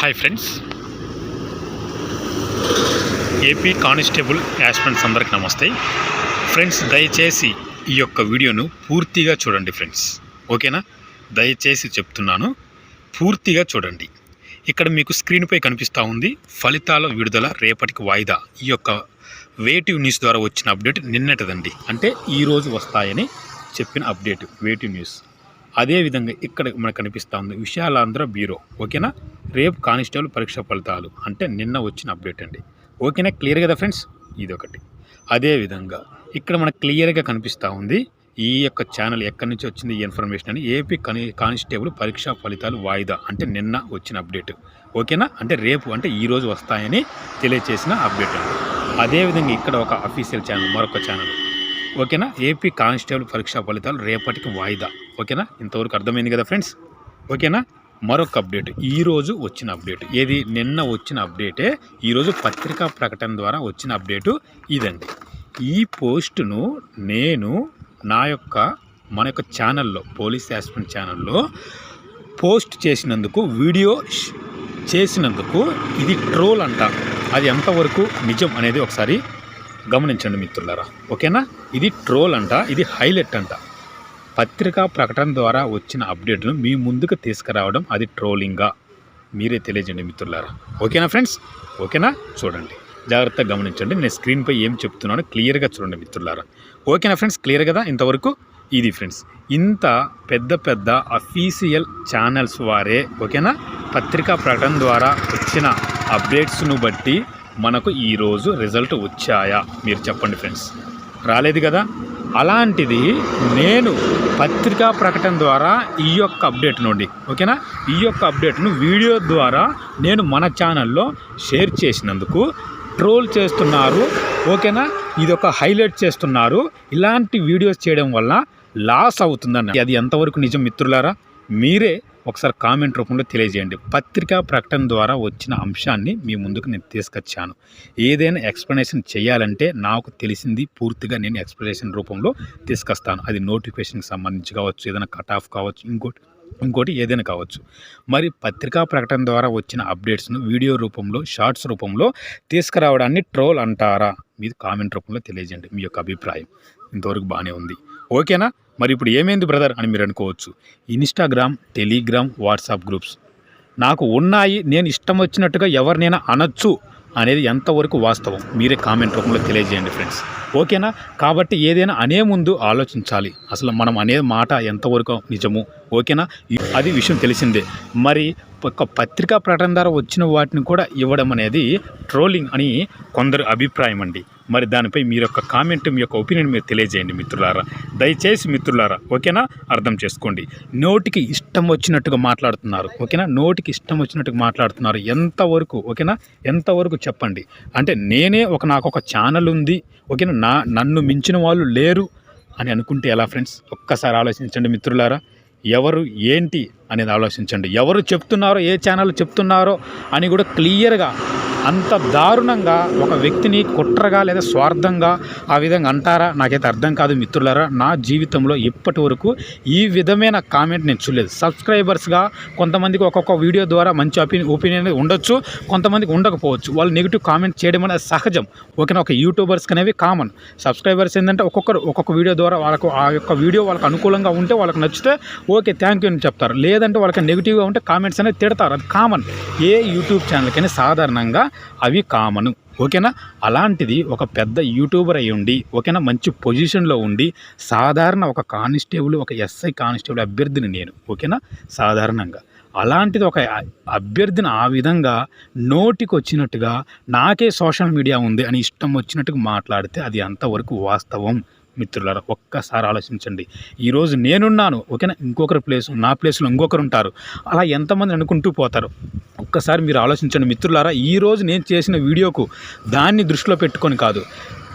Hi friends AP constable aspirants అందరికి నమస్తే. Friends దయచేసి ఈ యొక్క వీడియోను పూర్తిగా చూడండి ఫ్రెండ్స్ ఓకేనా దయచేసి చెప్తున్నాను పూర్తిగా చూడండి. ఇక్కడ మీకు స్క్రీన్పై కనిపిస్తూ ఉంది ఫలితాల విడుదల రేపటికి వాయిదా. ఈ యొక్క వేటివ్ న్యూస్ ద్వారా వచ్చిన అప్డేట్ నిన్నటిదండి. అంటే ఈరోజు వస్తాయని చెప్పిన అప్డేట్ వేటివ్ న్యూస్. అదేవిధంగా ఇక్కడ మనకు కనిపిస్తూ ఉంది విశాలాంధ్ర బ్యూరో. ఓకేనా రేపు కానిస్టేబుల్ పరీక్ష ఫలితాలు అంటే నిన్న వచ్చిన అప్డేట్ అండి. ఓకేనా? క్లియర్ కదా ఫ్రెండ్స్? ఇదొకటి. అదేవిధంగా ఇక్కడ మనకు క్లియర్గా కనిపిస్తూ ఉంది. ఈ యొక్క ఛానల్ ఎక్కడి నుంచి వచ్చింది ఈ ఇన్ఫర్మేషన్ అని ఏపీ కని కానిస్టేబుల్ పరీక్షా ఫలితాలు వాయిదా అంటే నిన్న వచ్చిన అప్డేట్. ఓకేనా? అంటే రేపు అంటే ఈరోజు వస్తాయని తెలియచేసిన అప్డేట్ అండి. అదేవిధంగా ఇక్కడ ఒక అఫీషియల్ ఛానల్ మరొక ఛానల్ ఓకేనా? ఏపీ కానిస్టేబుల్ పరీక్షా ఫలితాలు రేపటికి వాయిదా. ఓకేనా? ఇంతవరకు అర్థమైంది కదా ఫ్రెండ్స్? ఓకేనా? మరొక అప్డేట్ ఈరోజు వచ్చిన అప్డేట్ ఏది? నిన్న వచ్చిన అప్డేటే ఈరోజు పత్రికా ప్రకటన ద్వారా వచ్చిన అప్డేటు ఇదండి. ఈ పోస్టును నేను నా యొక్క మన యొక్క ఛానల్లో పోలీస్ యాస్పిరెంట్ ఛానల్లో పోస్ట్ చేసినందుకు వీడియో చేసినందుకు ఇది ట్రోల్ అంట. అది ఎంతవరకు నిజం అనేది ఒకసారి గమనించండి మిత్రులారా. ఓకేనా? ఇది ట్రోల్ అంట. ఇది హైలైట్ అంట. పత్రికా ప్రకటన ద్వారా వచ్చిన అప్డేట్ను మీ ముందుకు తీసుకురావడం అది ట్రోలింగా. మీరే తెలియజేయండి మిత్రులారా. ఓకేనా ఫ్రెండ్స్? ఓకేనా? చూడండి. జాగ్రత్తగా గమనించండి. నేను స్క్రీన్పై ఏం చెప్తున్నానో క్లియర్గా చూడండి మిత్రులారా. ఓకేనా ఫ్రెండ్స్? క్లియర్ కదా ఇంతవరకు? ఇది ఫ్రెండ్స్. ఇంత పెద్ద పెద్ద అఫీషియల్ ఛానల్స్ వారే ఓకేనా? పత్రికా ప్రకటన ద్వారా వచ్చిన అప్డేట్స్ను బట్టి మనకు ఈరోజు రిజల్ట్ వచ్చాయా? మీరు చెప్పండి ఫ్రెండ్స్. రాలేదు కదా? అలాంటిది నేను పత్రికా ప్రకటన ద్వారా ఈ యొక్క అప్డేట్ నుండి ఓకేనా? ఈ యొక్క అప్డేట్ను వీడియో ద్వారా నేను మన ఛానల్లో షేర్ చేసినందుకు ట్రోల్ చేస్తున్నారు ఓకేనా? ఇది ఒక హైలైట్ చేస్తున్నారు. ఇలాంటి వీడియోస్ చేయడం వల్ల లాస్ అవుతుందన్న అది ఎంతవరకు నిజం మిత్రులారా? మీరే ఒకసారి కామెంట్ రూపంలో తెలియజేయండి. పత్రికా ప్రకటన ద్వారా వచ్చిన అంశాన్ని మీ ముందుకు నేను తీసుకొచ్చాను. ఏదైనా ఎక్స్ప్లెనేషన్ చేయాలంటే నాకు తెలిసింది పూర్తిగా నేను ఎక్స్ప్లెనేషన్ రూపంలో తీసుకొస్తాను. అది నోటిఫికేషన్కి సంబంధించి కావచ్చు ఏదైనా కట్ ఆఫ్ కావచ్చు ఇంకోటి ఇంకోటి ఏదైనా కావచ్చు. మరి పత్రికా ప్రకటన ద్వారా వచ్చిన అప్డేట్స్ను వీడియో రూపంలో షార్ట్స్ రూపంలో తీసుకురావడాన్ని ట్రోల్ అంటారా? మీరు కామెంట్ రూపంలో తెలియజేయండి మీ యొక్క అభిప్రాయం. ఇంతవరకు బాగానే ఉంది. ఓకేనా? మరి ఇప్పుడు ఏమైంది బ్రదర్? అని మీరు అనుకోవచ్చు. Instagram Telegram WhatsApp groups. నాకు ఉన్నాయి నేను ఇష్టం వచ్చినట్టుగా ఎవరినైనా అనొచ్చు అనేది ఎంతవరకు వాస్తవం? మీరే కామెంట్ రూపంలో తెలియజేయండి ఫ్రెండ్స్. ఓకేనా? కాబట్టి ఏదైనా అనే ముందు ఆలోచించాలి. అసలు మనం అనే మాట ఎంతవరకు నిజము? ఓకేనా? అది విషయం తెలిసిందే. మరి ఒక పత్రికా ప్రకటన ద్వారా వచ్చిన వాటిని కూడా ఇవ్వడం అనేది ట్రోలింగ్ అని కొందరు అభిప్రాయం అండి. మరి దానిపై మీ యొక్క కామెంట్ మీ యొక్క ఒపీనియన్ మీరు తెలియజేయండి మిత్రులారా. దయచేసి మిత్రులారా ఓకేనా? అర్థం చేసుకోండి. నోటికి ఇష్టం వచ్చినట్టుగా మాట్లాడుతున్నారు ఓకేనా? నోటికి ఇష్టం వచ్చినట్టుగా మాట్లాడుతున్నారు ఎంతవరకు ఓకేనా? ఎంతవరకు చెప్పండి. అంటే నేనే ఒక నాకు ఒక ఛానల్ ఉంది ఓకేనా? నా నన్ను మించిన వాళ్ళు లేరు అని అనుకుంటే ఎలా ఫ్రెండ్స్? ఒక్కసారి ఆలోచించండి మిత్రులారా. ఎవరు ఏంటి అనేది ఆలోచించండి. ఎవరు చెప్తున్నారో ఏ ఛానల్ చెప్తున్నారో అని కూడా క్లియర్గా అంత దారుణంగా ఒక వ్యక్తిని కుట్రగా లేదా స్వార్థంగా ఆ విధంగా అంటారా? నాకైతే అర్థం కాదు మిత్రులారా. నా జీవితంలో ఇప్పటి వరకు ఈ విధమైన కామెంట్ నేను చూడలేదు. సబ్స్క్రైబర్స్గా కొంతమందికి ఒక్కొక్క వీడియో ద్వారా మంచి ఒపీనియన్ ఒపీనియన్ ఉండొచ్చు కొంతమందికి ఉండకపోవచ్చు. వాళ్ళు నెగిటివ్ కామెంట్ చేయడం అనేది సహజం. ఓకేనా ఒక యూట్యూబర్స్కి అనేవి కామన్. సబ్స్క్రైబర్స్ ఏంటంటే ఒక్కొక్కరు ఒక్కొక్క వీడియో ద్వారా వాళ్ళకు ఆ యొక్క వీడియో వాళ్ళకి అనుకూలంగా ఉంటే వాళ్ళకి నచ్చితే ఓకే థ్యాంక్ యూ అని చెప్తారు. లేదంటే వాళ్ళకి నెగిటివ్గా ఉంటే కామెంట్స్ అనేది తిడతారు. అది కామన్ ఏ యూట్యూబ్ ఛానల్కైనా సాధారణంగా అవి కామన్ ఓకేనా? అలాంటిది ఒక పెద్ద యూట్యూబర్ అయి ఉండి ఓకేనా? మంచి పొజిషన్లో ఉండి సాధారణ ఒక కానిస్టేబుల్ ఒక ఎస్ఐ కానిస్టేబుల్ అభ్యర్థిని నేను ఓకేనా? సాధారణంగా. అలాంటిది ఒక అభ్యర్థిని ఆ విధంగా నోటికి వచ్చినట్టుగా నాకే సోషల్ మీడియా ఉంది అని ఇష్టం వచ్చినట్టుగా మాట్లాడితే అది అంతవరకు వాస్తవం. మిత్రులారా ఒక్కసారి ఆలోచించండి. ఈరోజు నేనున్నాను ఓకేనా? ఇంకొకరి ప్లేస్ నా ప్లేస్లో ఇంకొకరు ఉంటారు. అలా ఎంతమంది అనుకుంటూ పోతారు? ఒక్కసారి మీరు ఆలోచించండి మిత్రులారా ఈరోజు నేను చేసిన వీడియోకు దాన్ని దృష్టిలో పెట్టుకొని కాదు.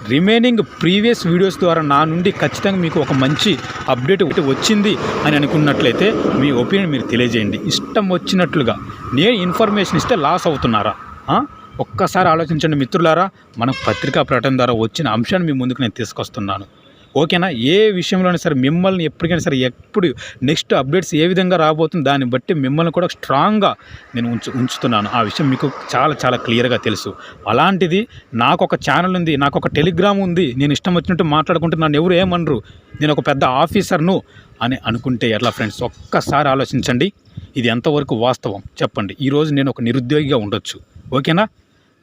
రిమైనింగ్ ప్రీవియస్ వీడియోస్ ద్వారా నా నుండి ఖచ్చితంగా మీకు ఒక మంచి అప్డేట్ ఒకటి వచ్చింది అని అనుకున్నట్లయితే మీ ఒపీనియన్ మీరు తెలియజేయండి. ఇష్టం వచ్చినట్లుగా. నేను ఇన్ఫర్మేషన్ ఇస్తే లాస్ అవుతున్నారా? ఒక్కసారి ఆలోచించండి మిత్రులారా మన పత్రికా ప్రకటన ద్వారా వచ్చిన అంశాన్ని మీ ముందుకు నేను తీసుకొస్తున్నాను. ఓకేనా? ఏ విషయంలోనే సరే మిమ్మల్ని ఎప్పటికైనా సరే ఎప్పుడు నెక్స్ట్ అప్డేట్స్ ఏ విధంగా రాబోతుంది దాన్ని బట్టి మిమ్మల్ని కూడా స్ట్రాంగ్గా నేను ఉంచు ఉంచుతున్నాను. ఆ విషయం మీకు చాలా చాలా క్లియర్గా తెలుసు. అలాంటిది నాకు ఒక ఛానల్ ఉంది నాకు ఒక టెలిగ్రామ్ ఉంది నేను ఇష్టం వచ్చినట్టు మాట్లాడుకుంటే నన్ను ఎవరు ఏమనరు. నేను ఒక పెద్ద ఆఫీసర్ను అని అనుకుంటే ఎట్లా ఫ్రెండ్స్? ఒక్కసారి ఆలోచించండి. ఇది ఎంతవరకు వాస్తవం? చెప్పండి. ఈరోజు నేను ఒక నిరుద్యోగిగా ఉండొచ్చు. ఓకేనా?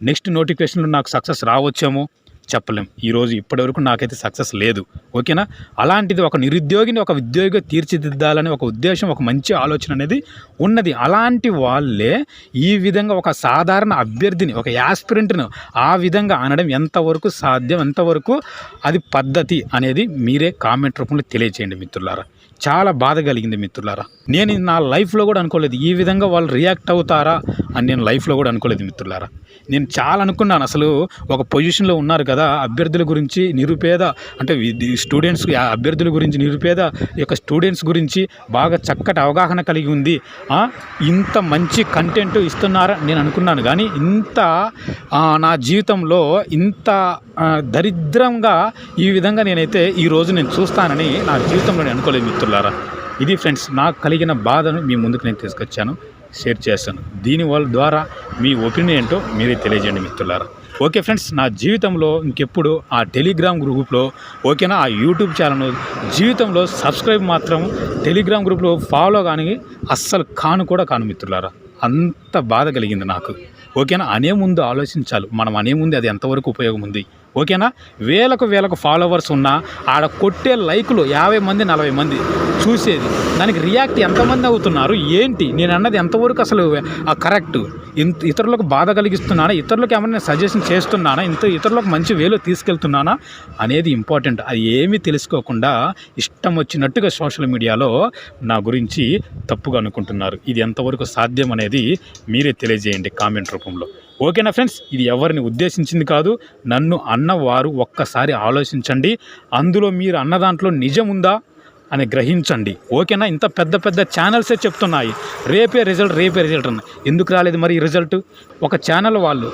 నెక్స్ట్ నోటిఫికేషన్లో నాకు సక్సెస్ రావచ్చేమో? చెప్పలేం. ఈరోజు ఇప్పటివరకు నాకైతే సక్సెస్ లేదు. ఓకేనా? అలాంటిది ఒక నిరుద్యోగిని ఒక ఉద్యోగిగా తీర్చిదిద్దాలని ఒక ఉద్దేశం ఒక మంచి ఆలోచన అనేది ఉన్నది. అలాంటి వాళ్ళే ఈ విధంగా ఒక సాధారణ అభ్యర్థిని ఒక యాస్పిరెంట్ను ఆ విధంగా అనడం ఎంతవరకు సాధ్యం ఎంతవరకు అది పద్ధతి అనేది మీరే కామెంట్ రూపంలో తెలియచేయండి మిత్రులారా. చాలా బాధ కలిగింది మిత్రులారా. నేను నా లైఫ్లో కూడా అనుకోలేదు ఈ విధంగా వాళ్ళు రియాక్ట్ అవుతారా అని నేను లైఫ్లో కూడా అనుకోలేదు మిత్రులారా. నేను చాలా అనుకున్నాను అసలు ఒక పొజిషన్లో ఉన్నారు కదా అభ్యర్థుల గురించి నిరుపేద అంటే స్టూడెంట్స్ అభ్యర్థుల గురించి నిరుపేద యొక్క స్టూడెంట్స్ గురించి బాగా చక్కటి అవగాహన కలిగి ఉంది. ఇంత మంచి కంటెంట్ ఇస్తున్నారా నేను అనుకున్నాను. కానీ ఇంత నా జీవితంలో ఇంత దరిద్రంగా ఈ విధంగా నేనైతే ఈ రోజు నేను చూస్తానని నా జీవితంలో నేను అనుకోలేదు మిత్రులారా ఇది ఫ్రెండ్స్ నాకు కలిగిన బాధను మీ ముందుకు నేను తీసుకొచ్చాను షేర్ చేస్తాను దీని వాళ్ళ ద్వారా మీ ఒపీనియన్ ఏంటో మీరే తెలియజేయండి మిత్రులారా. ఓకే ఫ్రెండ్స్ నా జీవితంలో ఇంకెప్పుడు ఆ టెలిగ్రామ్ గ్రూప్లో ఓకేనా? ఆ యూట్యూబ్ ఛానల్ జీవితంలో సబ్స్క్రైబ్ మాత్రం టెలిగ్రామ్ గ్రూప్లో ఫాలో కానీ అస్సలు కాను కూడా కాను మిత్రులారా. అంత బాధ కలిగింది నాకు. ఓకేనా? అనే ముందు ఆలోచించాలి. మనం అనే ముందు అది ఎంతవరకు ఉపయోగం ఉంది? ఓకేనా? వేలకు వేలకు ఫాలోవర్స్ ఉన్నా ఆడ కొట్టే లైకులు యాభై మంది నలభై మంది చూసేది. దానికి రియాక్ట్ ఎంతమంది అవుతున్నారు? ఏంటి? నేను అన్నది ఎంతవరకు అసలు కరెక్ట్ ఇంత ఇతరులకు బాధ కలిగిస్తున్నానా? ఇతరులకు ఏమైనా సజెషన్ చేస్తున్నానా? ఇంత ఇతరులకు మంచి వేలో తీసుకెళ్తున్నానా? అనేది ఇంపార్టెంట్ అది ఏమీ తెలుసుకోకుండా ఇష్టం వచ్చినట్టుగా సోషల్ మీడియాలో నా గురించి తప్పుగా అనుకుంటున్నారు. ఇది ఎంతవరకు సాధ్యం అనేది మీరే తెలియజేయండి కామెంట్ రూపంలో. ఓకేనా ఫ్రెండ్స్? ఇది ఎవరిని ఉద్దేశించింది కాదు నన్ను అన్నవారు ఒక్కసారి ఆలోచించండి. అందులో మీరు అన్న దాంట్లో నిజం ఉందా అని గ్రహించండి. ఓకేనా? ఇంత పెద్ద పెద్ద ఛానల్సే చెప్తున్నాయి. రేపే రిజల్ట్ రేపే రిజల్ట్ అన్న. ఎందుకు రాలేదు మరి ఈ రిజల్ట్? ఒక ఛానల్ వాళ్ళు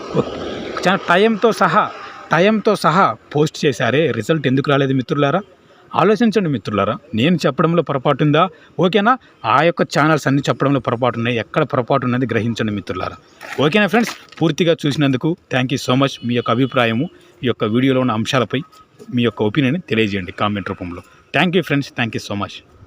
టైంతో సహా టైంతో సహా పోస్ట్ చేశారే. రిజల్ట్ ఎందుకు రాలేదు మిత్రులారా? ఆలోచించండి మిత్రులారా నేను చెప్పడంలో పొరపాటు ఉందా? ఓకేనా? ఆ యొక్క ఛానల్స్ అన్ని చెప్పడంలో పొరపాటు ఉన్నాయి. ఎక్కడ పొరపాటు ఉన్నది గ్రహించండి మిత్రులారా. ఓకేనా ఫ్రెండ్స్ పూర్తిగా చూసినందుకు థ్యాంక్ యూ సో మచ్ మీ యొక్క అభిప్రాయము ఈ యొక్క వీడియోలో ఉన్న అంశాలపై మీ యొక్క ఒపీనియన్ తెలియజేయండి కామెంట్ రూపంలో. Thank you friends thank you so much